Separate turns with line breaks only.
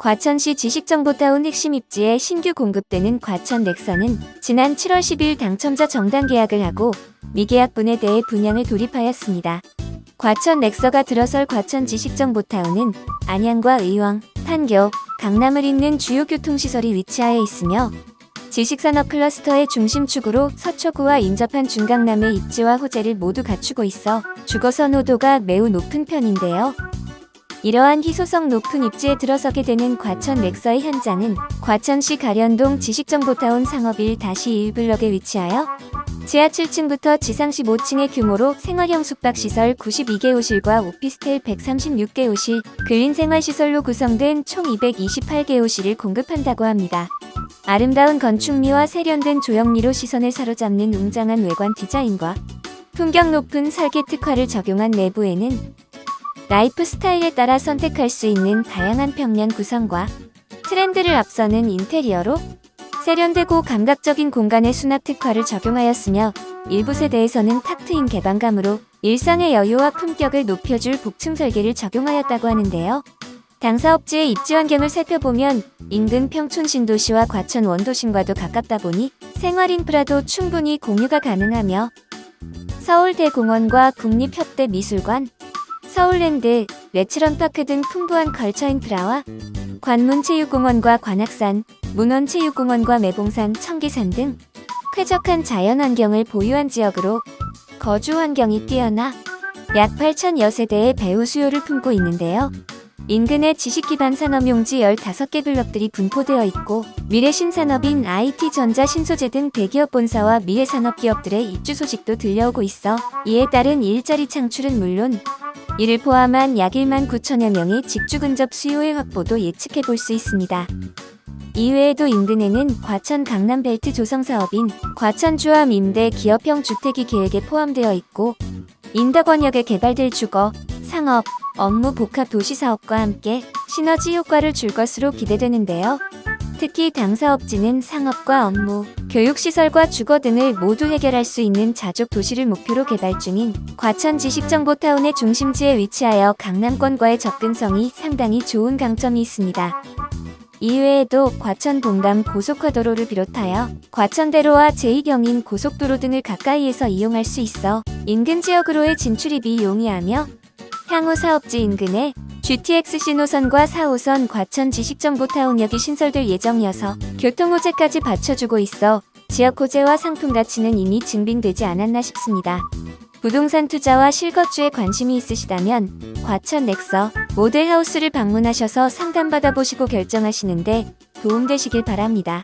과천시 지식정보타운 핵심 입지에 신규 공급되는 과천 넥서는 지난 7월 10일 당첨자 정당 계약을 하고 미계약분에 대해 분양을 돌입하였습니다. 과천 넥서가 들어설 과천 지식정보타운은 안양과 의왕, 판교, 강남을 잇는 주요 교통시설이 위치하여 있으며 지식산업 클러스터의 중심축으로 서초구와 인접한 중강남의 입지와 호재를 모두 갖추고 있어 주거 선호도가 매우 높은 편인데요. 이러한 희소성 높은 입지에 들어서게 되는 과천 넥서의 현장은 과천시 가련동 지식정보타운 상업 1-1블럭에 위치하여 지하 7층부터 지상 15층의 규모로 생활형 숙박시설 92개 호실과 오피스텔 136개 호실, 근린 생활시설로 구성된 총 228개 호실을 공급한다고 합니다. 아름다운 건축미와 세련된 조형미로 시선을 사로잡는 웅장한 외관 디자인과 품격 높은 설계 특화를 적용한 내부에는 라이프 스타일에 따라 선택할 수 있는 다양한 평면 구성과 트렌드를 앞서는 인테리어로 세련되고 감각적인 공간의 수납 특화를 적용하였으며 일부 세대에서는 탁 트인 개방감으로 일상의 여유와 품격을 높여줄 복층 설계를 적용하였다고 하는데요. 당사업지의 입지 환경을 살펴보면 인근 평촌 신도시와 과천 원도심과도 가깝다 보니 생활 인프라도 충분히 공유가 가능하며 서울대공원과 국립협대미술관, 서울랜드, 레츠런파크 등 풍부한 걸처 인프라와 관문체육공원과 관악산, 문원체육공원과 매봉산, 청계산 등 쾌적한 자연환경을 보유한 지역으로 거주 환경이 뛰어나 약 8천여 세대의 배우 수요를 품고 있는데요. 인근에 지식기반 산업용지 15개 블럭들이 분포되어 있고 미래 신산업인 IT, 전자, 신소재 등 대기업 본사와 미래 산업 기업들의 입주 소식도 들려오고 있어 이에 따른 일자리 창출은 물론 이를 포함한 약 1만 9천여 명의 직주 근접 수요의 확보도 예측해 볼 수 있습니다. 이외에도 인근에는 과천 강남 벨트 조성 사업인 과천 주암 임대 기업형 주택이 계획에 포함되어 있고 인덕원역에 개발될 주거, 상업, 업무 복합 도시 사업과 함께 시너지 효과를 줄 것으로 기대되는데요. 특히 당사업지는 상업과 업무, 교육시설과 주거 등을 모두 해결할 수 있는 자족 도시를 목표로 개발 중인 과천 지식정보타운의 중심지에 위치하여 강남권과의 접근성이 상당히 좋은 강점이 있습니다. 이외에도 과천 봉담 고속화도로를 비롯하여 과천대로와 제2경인 고속도로 등을 가까이에서 이용할 수 있어 인근 지역으로의 진출입이 용이하며 향후 사업지 인근에 GTX-C 노선과 4호선 과천 지식정보타운역이 신설될 예정이어서 교통호재까지 받쳐주고 있어 지역 호재와 상품 가치는 이미 증빙되지 않았나 싶습니다. 부동산 투자와 실거주에 관심이 있으시다면 과천 넥서 모델하우스를 방문하셔서 상담받아 보시고 결정하시는데 도움되시길 바랍니다.